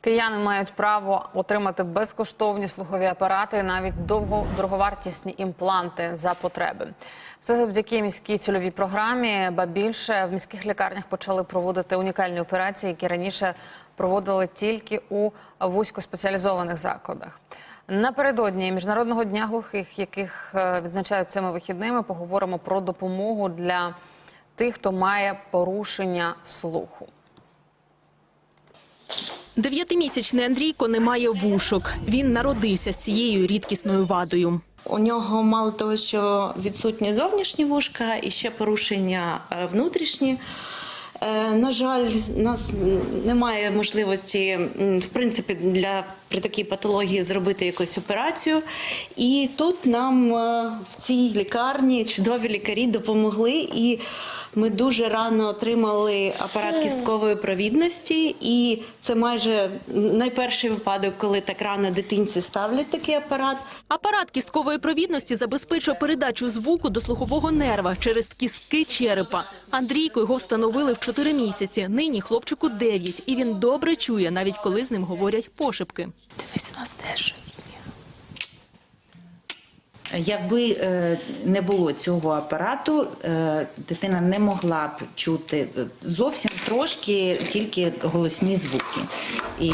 Кияни мають право отримати безкоштовні слухові апарати, і навіть довго дороговартісні імпланти за потреби. Все завдяки міській цільовій програмі. Ба більше в міських лікарнях почали проводити унікальні операції, які раніше проводили тільки у вузькоспеціалізованих закладах. Напередодні міжнародного дня глухих, яких е, відзначають цими вихідними, поговоримо про допомогу для тих, хто має порушення слуху. Дев'ятимісячний Андрійко не має вушок. Він народився з цією рідкісною вадою. У нього мало того, що відсутні зовнішні вушка і ще порушення е, внутрішні. Е, На жаль, у нас немає можливості, в принципі, для при такій патології зробити якусь операцію. І тут нам е, в цій лікарні чудові лікарі допомогли. І ми дуже рано отримали апарат кісткової провідності, і це майже найперший випадок, коли так рано дитинці ставлять такий апарат. Апарат кісткової провідності забезпечує передачу звуку до слухового нерва через кістки черепа. Андрійко його встановили в 4 місяці. Нині хлопчику 9, і він добре чує, навіть коли з ним говорять пошепки. Дивись, у нас теж щось. Якби е, не було цього апарату, е, дитина не могла б чути е, зовсім трошки тільки голосні звуки. І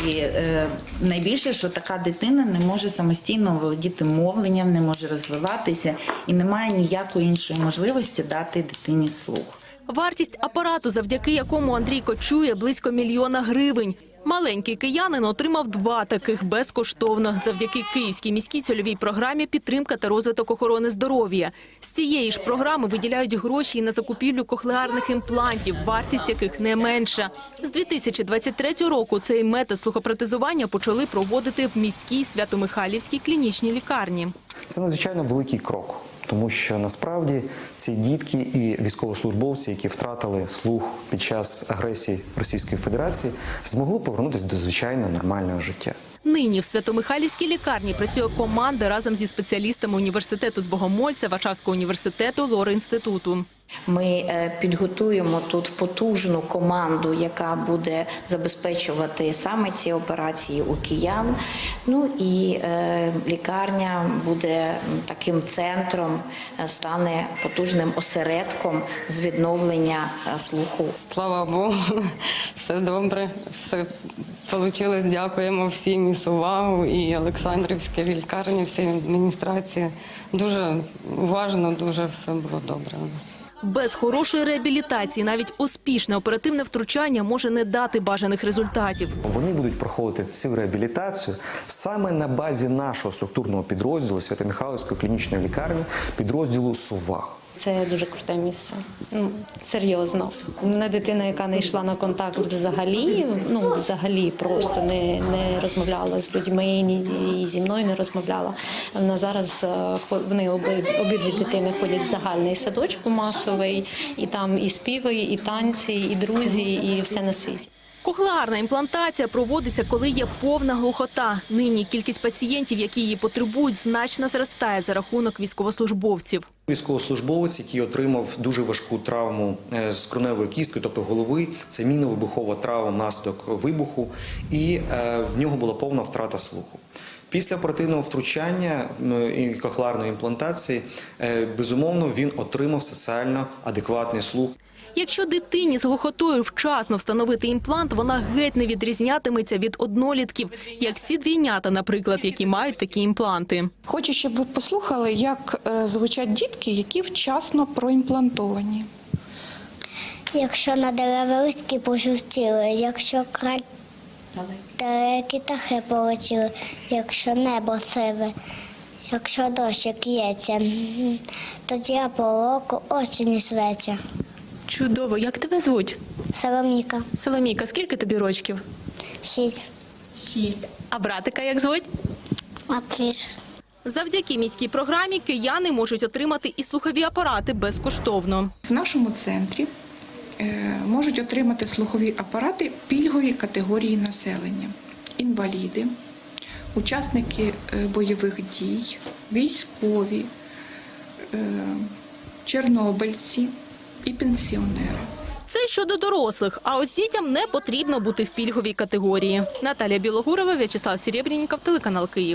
найбільше, що така дитина не може самостійно володіти мовленням, не може розвиватися і не має ніякої іншої можливості дати дитині слух. Вартість апарату, завдяки якому Андрійко чує, близько мільйона гривень. Маленький киянин отримав два таких безкоштовно завдяки Київській міській цільовій програмі «Підтримка та розвиток охорони здоров'я». З цієї ж програми виділяють гроші і на закупівлю кохлеарних імплантів, вартість яких не менша. З 2023 року цей метод слухопротезування почали проводити в міській Свято-Михайлівській клінічній лікарні. Це надзвичайно великий крок, тому що насправді ці дітки і військовослужбовці, які втратили слух під час агресії Російської Федерації, змогли повернутися до звичайного нормального життя. Нині в Свято-Михайлівській лікарні працює команда разом зі спеціалістами університету з Богомольця, Варшавського університету, Лор-інституту. Ми е, підготуємо тут потужну команду, яка буде забезпечувати саме ці операції у киян. Ну і е, лікарня буде таким центром, е, стане потужним осередком з відновлення слуху. Слава Богу, все добре, все вийшло. Дякуємо всім і увагу, і Олександрівській лікарні, всій адміністрації. Дуже уважно, дуже все було добре у нас. Без хорошої реабілітації навіть успішне оперативне втручання може не дати бажаних результатів. Вони будуть проходити цю реабілітацію саме на базі нашого структурного підрозділу Свято-Михайлівської клінічної лікарні, підрозділу СУВАГ. Це дуже круте місце. Ну серйозно. У мене дитина, яка не йшла на контакт взагалі, ну взагалі просто не, не розмовляла з людьми, ні і зі мною не розмовляла. Вона зараз е, вони оби, обидві дитини ходять в загальний садочок масовий, і там і співи, і танці, і друзі, і все на світі. Кохлеарна імплантація проводиться, коли є повна глухота. Нині кількість пацієнтів, які її потребують, значно зростає за рахунок військовослужбовців. Військовослужбовець, який отримав дуже важку травму е, з корневої кісткою, тобто голови, це мінно-вибухова травма внаслідок вибуху, і е, в нього була повна втрата слуху. Після оперативного втручання і кохлеарної імплантації, е, безумовно, він отримав соціально адекватний слух. Якщо дитині з глухотою вчасно встановити імплант, вона геть не відрізнятиметься від однолітків, як ці двійнята, наприклад, які мають такі імпланти. Хочу, щоб ви послухали, як е, звучать дітки, які вчасно проімплантовані. Якщо на дерева листки пожовтіли, якщо край далекі птахи полетіли, якщо небо сиве, якщо дощик ється, м, тоді аполоку осінь светя. Чудово, як тебе звуть? Соломіка, Соломійка, скільки тобі рочків? шість, Шість. А братика як звуть? Матвіж. Завдяки міській програмі кияни можуть отримати і слухові апарати безкоштовно. В нашому центрі е, можуть отримати слухові апарати пільгові категорії населення: інваліди, учасники е, бойових дій, військові, е, чорнобильці пенсіонери. Це щодо дорослих, а ось дітям не потрібно бути в пільговій категорії. Наталія Білогурова, В'ячеслав Серебряніков, телеканал Київ.